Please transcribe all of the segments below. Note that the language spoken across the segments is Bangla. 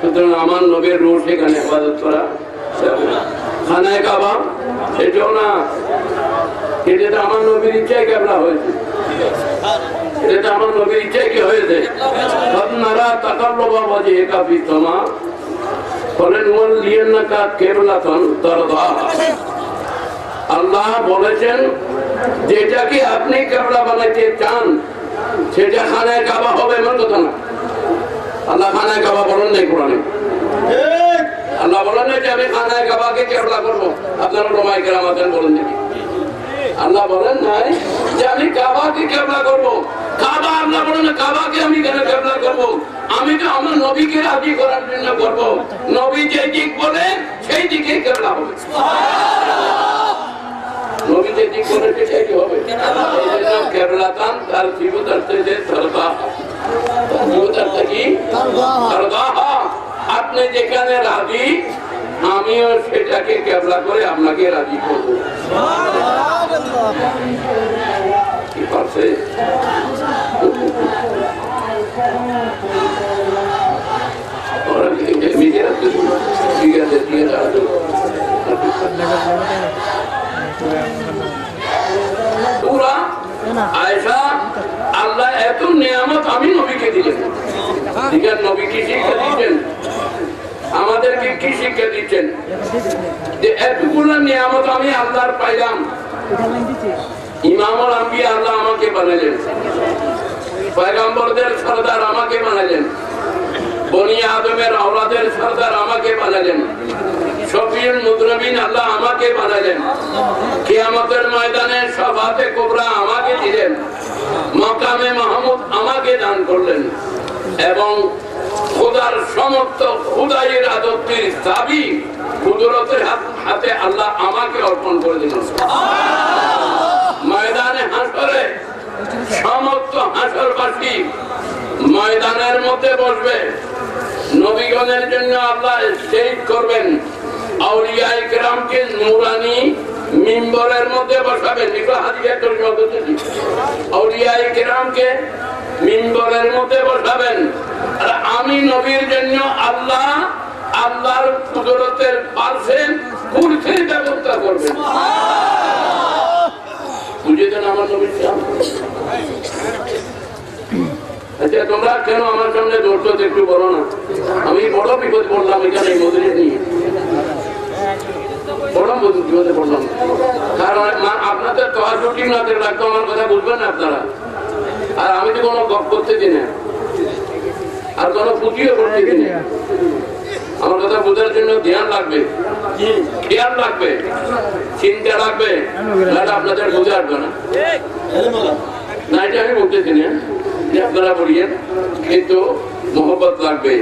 সুতরাং আমার নবীর রোজ সেখানে হেফাজত করা খানায় কাবা এটাও না। এটা তো আমার নবীর ইচ্ছায় কেবলা হয়েছে? এটা আমার কি হয়েছে? ওয়াল লিয়ান্নাকা কেবলাতন তারদা আল্লাহ বলেছেন যেটাকে আপনি কেবলা বানাইতে চান, সেটা খানায় কাবা হবে এমন কথা না। আল্লাহ খানায় কাবা বলেন নাই কোরআনে। আল্লাহ বলেন না যে আমি খানায় কাবাকে কেবলা করব। আপনারা রমাই কেরাম বলেন নাকি? আল্লাহ বলেন নাই যে আমি কাবাকে কেবলা করব। কাবা আল্লাহ বলেন না কাবাকে আমি কেন কেবলা করব? আমি তো আমার নবীকে রাজি করার জন্য করব। নবী যে দিক বলে সেই দিকে কেবলা হবে। নবী যে দিক বলে সেটাই হবে। এই জন্য তার জীবতার্থে যে সরবা আপনি যেখানে রাজি আমিও সেটাকে কেবলা করে আপনাকে রাজি করব। কি পারছে নিজেরা ঠিক আছে ঠিক আছে পুরা আয়সা এত নিয়ামত আমি নবীকে দিলেন। দিঘার নবী কি শিক্ষা দিচ্ছেন? আমাদেরকে কি শিক্ষা দিচ্ছেন? যে এতগুলো নিয়ামত আমি আল্লাহর পাইলাম। ইমামুল আম্বিয়া আল্লাহ আমাকে বানালেন পয়গম্বরদের সর্দার আমাকে বানালেন বনি আদমের আওলাদের সর্দার আমাকে বানালেন শফিউল মুদরবিন আল্লাহ আমাকে বানালেন কিয়ামতের ময়দানে সভাতে কোবরা আমাকে দিলেন। মকামে আমাকে দান করলেন। এবং খোদার সমস্ত খুদাইয়ের আদত্তির দাবি কুদরতের হাতে আল্লাহ আমাকে অর্পণ করে দিলেন। ময়দানে হাসরে, সমস্ত হাসরবাসী ময়দানের মধ্যে বসবে। নবীগণের জন্য আল্লাহ স্টেজ করবেন। আউলিয়া ইকরামকে নুরানি মিম্বরের মধ্যে বসাবেন। এগুলো হাদিয়া তর্জমা করতেছি আউলিয়া ইকরামকে মিম্বরের মধ্যে বসাবেন। আর আমি নবীর জন্য আল্লাহ আল্লাহর কুদরতের পার্সেন্ট কুর্সির ব্যবস্থা করবেন বুঝে দেন আমার নবীর আচ্ছা তোমরা কেন আমার সামনে দৌড়তো একটু বলো না? আমি বড় বিপদ পড়লাম এখানে মজুরি নিয়ে। বড় বিপদে পড়লাম। কারণ আপনাদের তহাজুটি না লাগতো আমার কথা বুঝবেন না আপনারা। আর আমি তো কোনো গপ করতে দিই না। আর কোনো পুঁজিও করতে দিই না। আমার কথা বোঝার জন্য ধ্যান লাগবে। খেয়াল লাগবে। চিন্তা লাগবে। নাহলে আপনাদের বুঝে আসবে না। না এটা আমি বলতেছি না যে আপনারা বলিয়েন কিন্তু মোহব্বত লাগবে।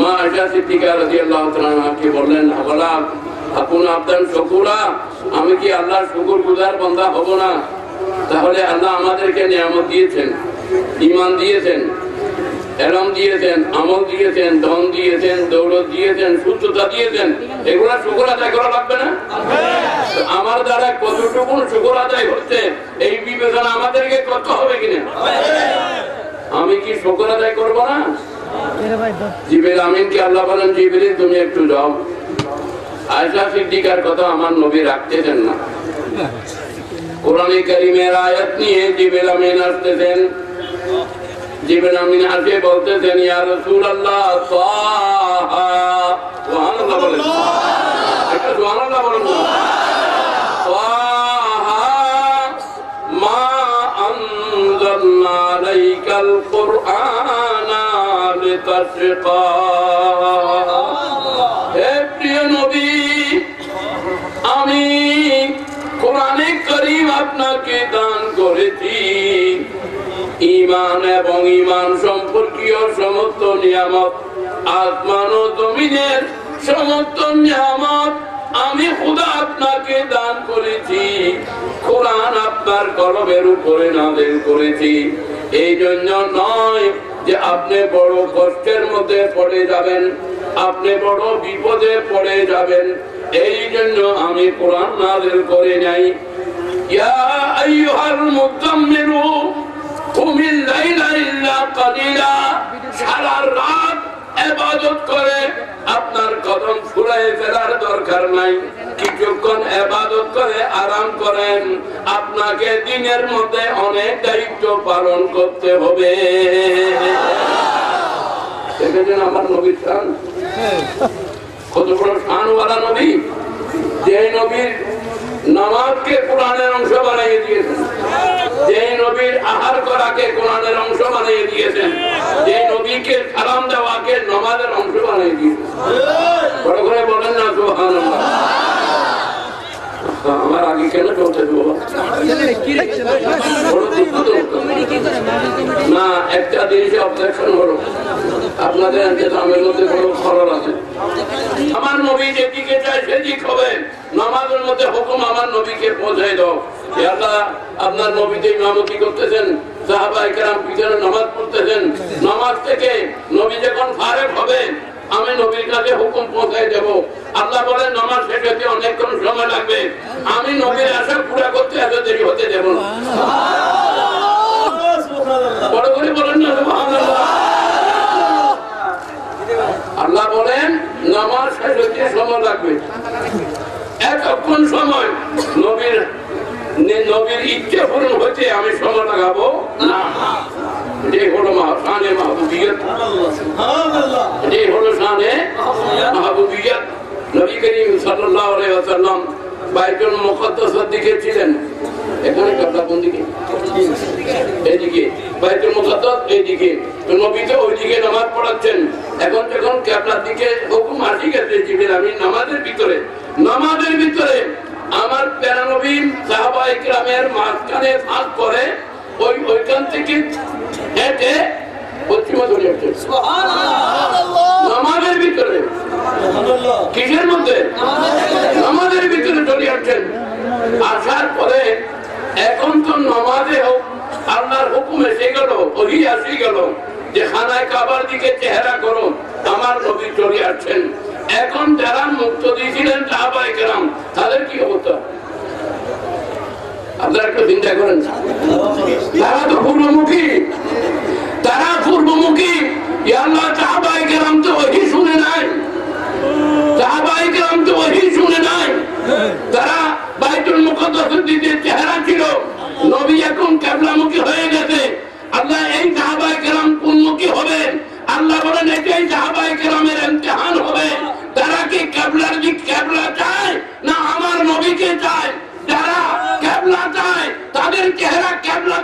মা এটা সিদ্দিকা রাজি আল্লাহ তালাকে বললেন বলা আপন আপনার শকুরা আমি কি আল্লাহর শুকুর গুজার বন্ধা হব না? তাহলে আল্লাহ আমাদেরকে নিয়ামত দিয়েছেন। ইমান দিয়েছেন, এলম দিয়েছেন, আমল দিয়েছেন, ধন দিয়েছেন, দৌলত দিয়েছেন সুস্থতা দিয়েছেন, এগুলা শুকুর আদায় করা লাগবে না? আমার দ্বারা কতটুকু শুকুর আদায় হচ্ছে, এই বিবেচনা আমাদেরকে করতে হবে কিনা? আমি কি শুকুর আদায় করব না? জিবের আমিনকে আল্লাহ বলেন জিবির তুমি একটু যাও। আয়সা সিদ্দিকার কথা আমার নবী রাখতেছেন না। কোরআন করিমের আয়াত নিয়ে জিবের আমিন আসতেছেন। জিবের আমিন আসে বলতেছেন, ইয়া রাসূলুল্লাহ, তাহা। সুবহানাল্লাহ বলেন। একটা সুবহানাল্লাহ বলেন মা আনজালনা আলাইকাল কুরআনা লিতাশকা হে প্রিয় নবী, আমি কোরআনে করিম আপনাকে দান করেছি। ইমান এবং ইমান সম্পর্কীয় সমস্ত নিয়ামত। আসমান ও জমিনের সমস্ত নিয়ামত আমি খুদা আপনাকে দান করেছি। কোরআন আপনার কলমের উপরে নাদের করেছি। এই জন্য নয় যে আপনি বড় কষ্টের মধ্যে পড়ে যাবেন, আপনি বড় বিপদে পড়ে যাবেন। এই জন্য আমি কোরআন নাদের করে নাই। ইয়া আইয়ুহাল মুদাম্মিরু আপনাকে দিনের মধ্যে অনেক দায়িত্ব পালন করতে হবে। দেখেছেন আমার নবীর শান? কত বড় শানওয়ালা নবী। যে নবীর নামাজকে কোরআনের অংশ বানিয়ে দিয়েছেন। যে নবীর আহার করাকে কোরআনের অংশ বানিয়ে দিয়েছেন, যে নবীকে সালাম দেওয়াকে নমাজের অংশ বানিয়ে দিয়েছেন। বড় করে বলেন না সুহান আগে কেন চলতে দেবো। না, একটা জিনিসে অবজেকশন হলো আপনাদের আমের মধ্যে কোনো খরচ আছে। আমার নবী যেদিকে চায় সেদিক হবে নামাজের মধ্যে হুকুম আমার নবীকে পৌঁছাই দাও। আল্লাহ, আপনার নবীতে ইমামতি করতেছেন সাহাবা পিছনে নামাজ পড়তেছেন, নামাজ থেকে নবী যখন ফারেক হবে আমি নবীর কাছে হুকুম পৌঁছাই দেব। আল্লাহ বলেন নামাজ শেষ হতে অনেকক্ষণ সময় লাগবে। আমি নবীর আশা পুরা করতে এত দেরি হতে দেব না। বড় করে বলেন না আল্লাহ বলেন নামাজ শেষ হতে সময় লাগবে। এতক্ষণ সময় নবীর নবীর ইচ্ছে পূরণ হতে আমি সময় লাগাবো না। এটাই হলো শানে মাহবুবিয়ত। এটাই হলো শানে মাহবুবিয়ত। নবী করিম সাল্লাল্লাহু আলাইহি ওয়াসাল্লাম বাইতুল মুকদ্দাসের দিকে ছিলেন। এখানে কাবলা কোন দিকে? এইদিকে। বাইতুল মুকদ্দাস এইদিকে। তো নবী তো ওইদিকে নামাজ পড়াচ্ছেন। এখন যখন কাবলার দিকে হুকুম আসি গেছে জিবির আমি নামাজের ভিতরে নামাজের ভিতরে। আমার প্যারা নবী সাহাবা ইকরামের মাঝখানে ফাঁক করে ওই ওইখান থেকে হেঁটে পশ্চিমা চলে নামাজের ভিতরে কিসের মধ্যে নামাজের ভিতরে চলে আসছেন আসার পরে এখন তো নামাজে হোক আল্লাহর হুকুম এসে গেল ওহি আসি গেল যে খানায় কাবার দিকে চেহারা করো আমার নবী চলে আসছেন এখন যারা মুক্ত দিয়েছিলেন সাহাবাই কেরাম তাদের কি অবস্থা আপনারা চিন্তা করেন তারা তো পূর্বমুখী। তারা পূর্বমুখী। আল্লাহ চেহারা ছিল। নবী এখন কেবলামুখী হয়ে গেছে। আল্লাহ এই সাহাবাই কেরাম কোনমুখী হবে। আল্লাহ বলেন এটাই সাহাবাই কেরামের ইমতিহান হবে, তারা কি কেবলার দিক কেবলা চায় না আমার নবীকে চায় যারা কেবলা চায় তাদের চেহারা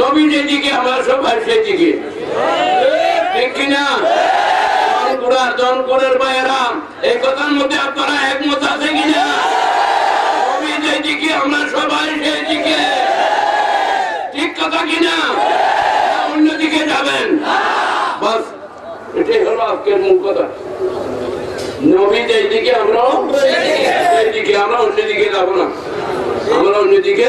নবী যেদিকে আমরা সবাই সেদিকে ঠিক কিনা? জনপুরার বাইরা এই কথার মধ্যে আপনারা একমত আছে কিনা? নবী যেদিকে আমরা সবাই সেদিকে ঠিক কথা কিনা? অন্যদিকে যাবেন। বাস, এটাই হলো আজকের মূল কথা। নবী যেদিকে আমরা অন্যদিকে যাব না। আমরা অন্যদিকে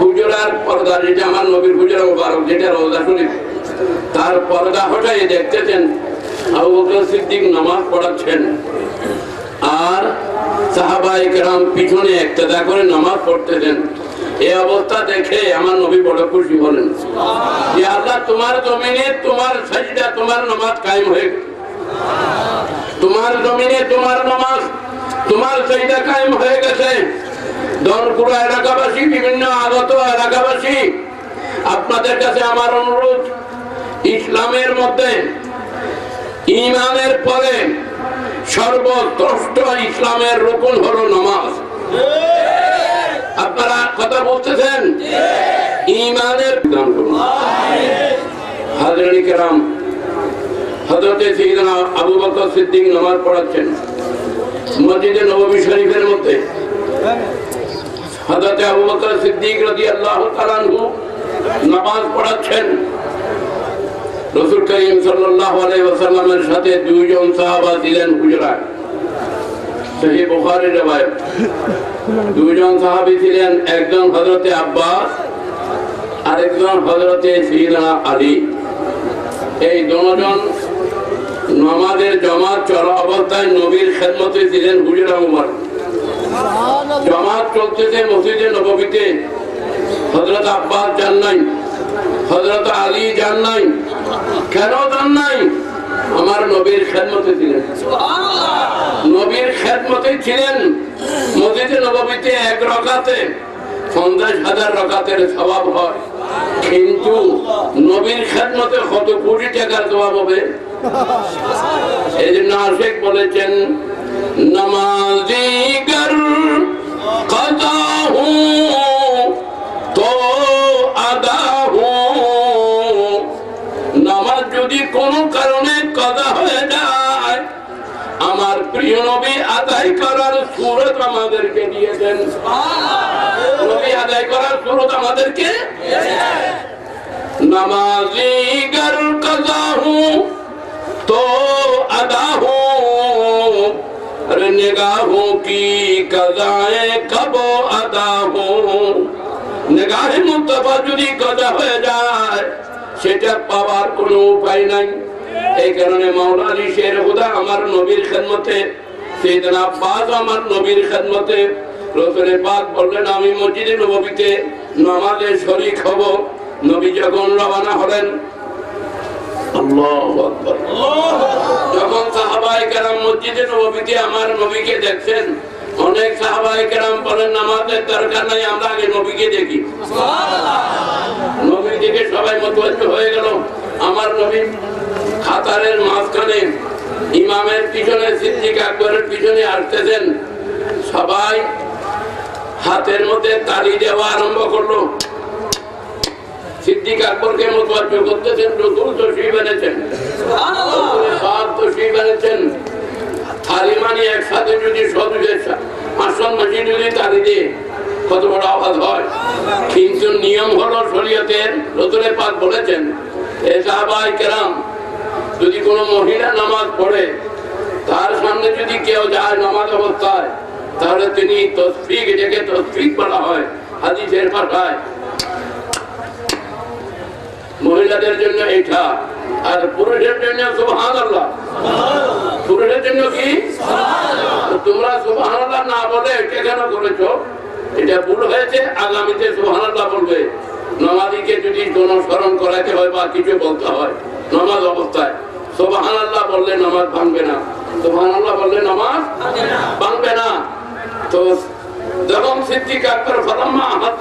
হুজরার পর্দা, যেটা আমার নবীর হুজরা মুবারক, যেটা রোজা শরীফ। তার পর্দা হটাই দেখতেছেন আবু বকর সিদ্দিক নামাজ পড়াচ্ছেন। আর সাহাবাই কেরাম পিছনে একটা করে নামাজ পড়তেছেন। এই অবস্থা দেখে আমার নবী বড় খুশি হলেন। আল্লাহ, তোমার জমিনে তোমার সাজদা, তোমার নামাজ কায়েম হয়ে। তোমার জমিনে তোমার নামাজ, তোমার চাহিদা কায়েম হয়ে গেছে। দরপুরা এলাকাবাসী, বিভিন্ন আগত এলাকাবাসী, আপনাদের কাছে আমার অনুরোধ, ইসলামের মধ্যে, ইমানের পরে সর্বশ্রেষ্ঠ ইসলামের রোপণ হলো নামাজ। আপনারা কথা বলতেছেন? ইমানের দান হাজরানি কেরাম হজরতে আবু বকর সিদ্দিক নামাজ পড়াচ্ছেন। মসজিদে নববী শরীফের মধ্যে হজরতে আবু বকর সিদ্দিক রাদিয়াল্লাহু তাআলা আনহু নামাজ পড়াচ্ছেন। রসুল করিম সাল্লাল্লাহু আলাইহি ওয়াসাল্লামের সাথে দুইজন সাহাবা ছিলেন হুজরায়। সহি বুখারীর রওয়ায়াত। দুইজন সাহাবী ছিলেন, একজন হযরতে আব্বাস, আরেকজন হযরতে সাইয়েদনা আলী। এই দুজন নামাজের জামাত চলা অবস্থায় নবীর খেদমতে ছিলেন হুজরা উমর। জামাত চলতেছে মসজিদে নববীতে হযরত আব্বাস যান নাই হযরত আলী যান নাই কেন যান নাই? আমার নবীর খেদমতে ছিলেন। নবীর খেদমতে ছিলেন। মসজিদে নববীতে এক রকাতে পঞ্চাশ হাজার রকাতের স্বভাব হয়। কিন্তু নবীর খেদমতে কত কোটি টাকার স্বভাব হবে? এই জন্য আশেখ বলেছেন কদা হু তো আদা হু নামাজ যদি কোনো কারণে কদা হয়ে যায় আমার প্রিয় নবী আদায় করার সুরত আমাদেরকে দিয়েছেন নবী আদায় করার সুরত আমাদেরকে নামাজি গর কদা হু তো আদা হু। अरे निगाहों की कदाएं कब अदा हो নিগাহে মুস্তফা যদি কদা হয়ে যায় সেটা পাওয়ার কোনো উপায় নাই এই কারণে মাওলানা শের হুদা আমার নবীর খেদমতে সেদিন আব্বাস আমার নবীর খেদমতে রসুল পাক বললেন আমি মসজিদে নবীতে নামাজে শরিক হব নবী যখন রওনা হলেন আল্লাহু আকবার যখন সাহাবাই কেরাম মসজিদে নবীতে আমার নবীকে দেখছেন। অনেক সাহাবাই কেরাম বলেন নামাজের দরকার নাই আমরা আগে নবীকে দেখি। নবী দেখে সবাই মতবাজ্য হয়ে গেল। আমার নবী খাতারের মাঝখানে ইমামের পিছনে সিদ্দিক আকবরের পিছনে আসতেছেন। সবাই হাতের মধ্যে তালি দেওয়া আরম্ভ করল। সিদ্দিক আকবরকে মতবাজ্য করতেছেন রসুল তো শুই বেনেছেন বাপ তো শুই বেনেছেন থালি মানে একসাথে যদি সদুজের আসন মাসি যদি তালি দিয়ে কত বড় আওয়াজ হয়। কিন্তু নিয়ম হলো শরীয়তের রসুলের পাক বলেছেন এ সাহাবাই কেরাম যদি কোনো মহিলা নামাজ পড়ে তার সামনে যদি কেউ যায় নামাজ অবস্থায় তাহলে তিনি তসফিক এটাকে তসফিক বলা হয় হাদিসের পাঠায় মহিলাদের জন্য এটা আর পুরুষের জন্য সুবহান আল্লাহ পুরুষের জন্য কি? তোমরা সুবহান আল্লাহ না বলে এটা কেন করেছ? এটা ভুল হয়েছে আগামীতে সুবহান আল্লাহ বলবে। নমাদিকে যদি জনস্মরণ করাতে হয় বা কিছু বলতে হয় নমাজ অবস্থায়। সুবহান আল্লাহ বললে নামাজ ভাঙবে না। সুবহান আল্লাহ বললে নামাজ ভাঙবে না। তো যখন সিদ্দিক আকবর ফলাম্মা আহাত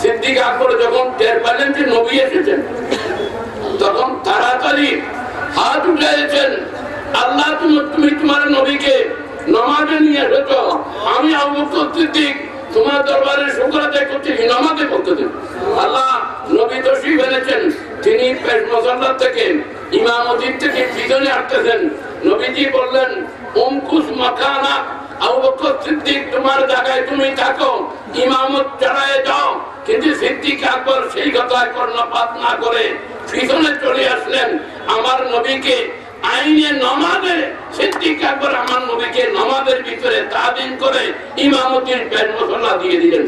সিদ্দিক আকবর যখন টের পেলেন যে নবী এসেছেন, তখন তাড়াতাড়ি হাত উঠেছেন আল্লাহ, তুমি তুমি তোমার নবীকে নমাজে নিয়ে এসেছ। আমি আবু সিদ্দিক, তোমার দরবারে শুক্র আদায় করছি নামাজে করতে দিন আল্লাহ, নবী তো শুই ফেলেছেন তিনি পেশ থেকে ইমামতির থেকে পিছনে আসতেছেন নবীজি বললেন অঙ্কুশ মাখানা আবু বকর সিদ্দিক তোমার জায়গায় তুমি থাকো ইমামত চড়ায় যাও কিন্তু সিদ্দিক আকবর সেই কথায় কর্ণপাত না করে পিছনে চলে আসলেন। আমার নবীকে আইনে নমাজে সিদ্দিক আকবর আমার নবীকে নমাজের ভিতরে তাদিন করে ইমামতির পেট মশলা দিয়ে দিলেন।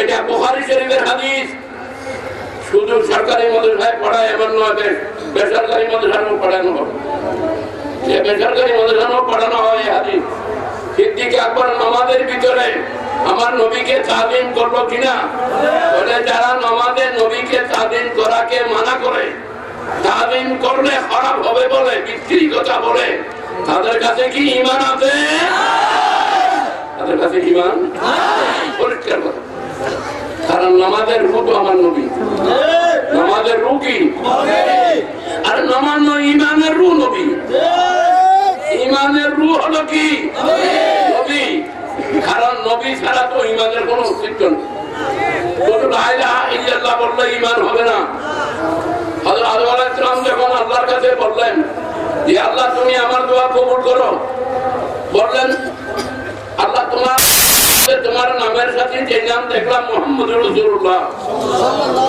এটা শুধু সরকারি পড়ায় বেসরকারি মাদ্রাসাও পড়ানো যে বেসরকারি মাদ্রাসাও পড়ানো হয় হাদিস। সিদ্দিক আকবর, নামাজের ভিতরে আমার নবীকে তাদিন করল কিনা? বলে, যারা নামাজে নবীকে তাদিন করাকে মানা করে তাদিন করলে খারাপ হবে বলে বিক্রি কথা বলে, তাদের কাছে কি ইমান আছে? আপনাদের কাছে ইমান পরিষ্কার কথা। কারণ নামাজের রূপ তো আমার নবী। নামাজের রু কি? আর নামাজ নয়, ইমানের রু নবী। ইমানের রু হলো কি? নবী। কারণ নবী ছাড়া তো ইমানের কোনো অস্তিত্ব নেই। বললে ইমান হবে না। যখন আল্লাহর কাছে বললেন যে, আল্লাহ, তুমি আমার দোয়া কবুল করো। বললেন, আল্লাহ, তোমার তোমার নামের সাথে যে নাম দেখলাম মোহাম্মদ রসুল্লাহ।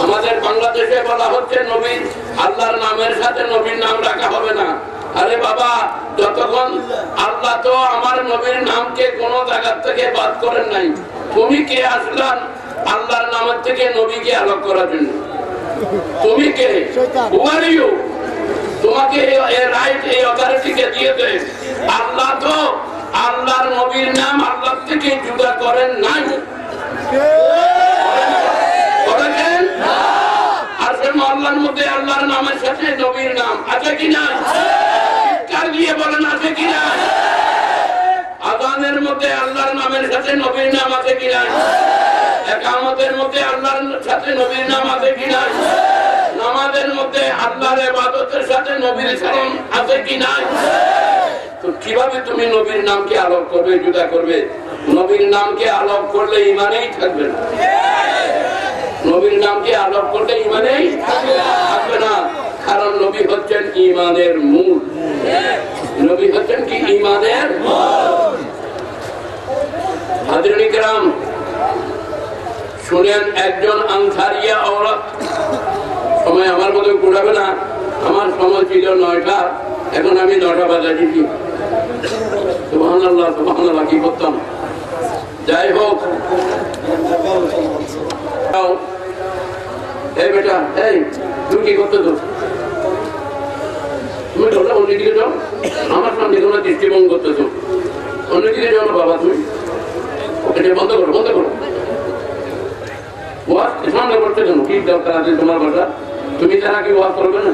আমাদের বাংলাদেশে বলা হচ্ছে নবী। আল্লাহর নামের সাথে নবীর নাম রাখা হবে না। আরে বাবা যতক্ষণ আল্লাহ তো আমার নবীর নামকে কোন জায়গা থেকে বাদ করেন নাই তুমি কে আসলাম আল্লাহর নামের থেকে নবীকে আলোক করার জন্য? তুমি কে? তোমাকে এই রাইট এই অথরিটিকে দিয়েছে আল্লাহ তো আল্লাহর নবীর নাম আল্লাহ থেকে জুদা করেন নাই। আল্লাহর নামের নবীর নাম আছে কি না বলেন আছে মধ্যে আল্লাহর নামের নবীর নাম আছে কি একামতের মধ্যে আল্লাহর সাথে নবীর নাম আছে কি না নামাজের মধ্যে আল্লাহর ইবাদতের সাথে নবীর সালাম আছে কি না তো কীভাবে তুমি নবীর নামকে আলোক করবে জুদা করবে? নবীর নামকে আলোক করলে ইমানেই থাকবে না। নবীর নামকে আলোক করলে ইমানেই থাকবে না। কারণ নবী হচ্ছেন ইমানের মূল। নবী হচ্ছেন কি? ইমানের হাজরিকরাম শুনেন, একজন আনসারিয়া ঔরত। সময় আমার মতো ঘুরাবে না। আমার সময় ছিল নয়টা। এখন আমি নটা বাজার দিচ্ছি সুবহান আল্লাহ কি করতাম? যাই হোক। এই বেটা, এই, তুমি কি করতে তো তুমি তোমরা অন্যদিকে যাও। আমার সামনে তোমরা দৃষ্টিভঙ্গ করতেছো। অন্যদিকে যাও না বাবা তুমি। এটা বন্ধ করো বন্ধ করো। ওয়াজ সামনে করতে কেন কি দরকার আছে তোমার বাসা তুমি তারা কি ওয়াজ করবে না?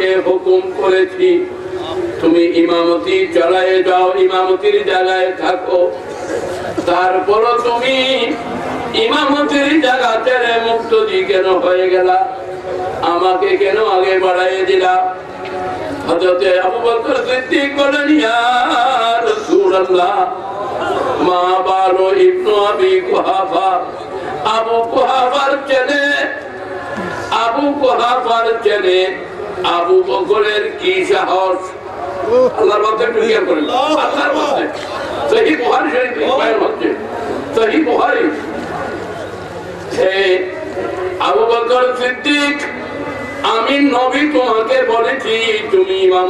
তোমাকে হুকুম করেছি। তুমি ইমামতি চালায় যাও, ইমামতির জায়গায় থাকো। তারপরও তুমি ইমামতির জায়গা ছেড়ে মুক্ত কেন হয়ে গেলা? আমাকে কেন আগে বাড়াইয়ে দিলা? আবু বকর রাসূলুল্লাহ, মা আবি আবু আবু বকরের কি সাহস? আল্লাহর মধ্যে ক্লিয়ার করেন। আল্লাহর মধ্যে। সহি বুখারী শরীফ বয়ান মধ্যে। সহি বুখারী। সে আবু বকর সিদ্দিক, আমি নবী তোমাকে বলেছি, তুমি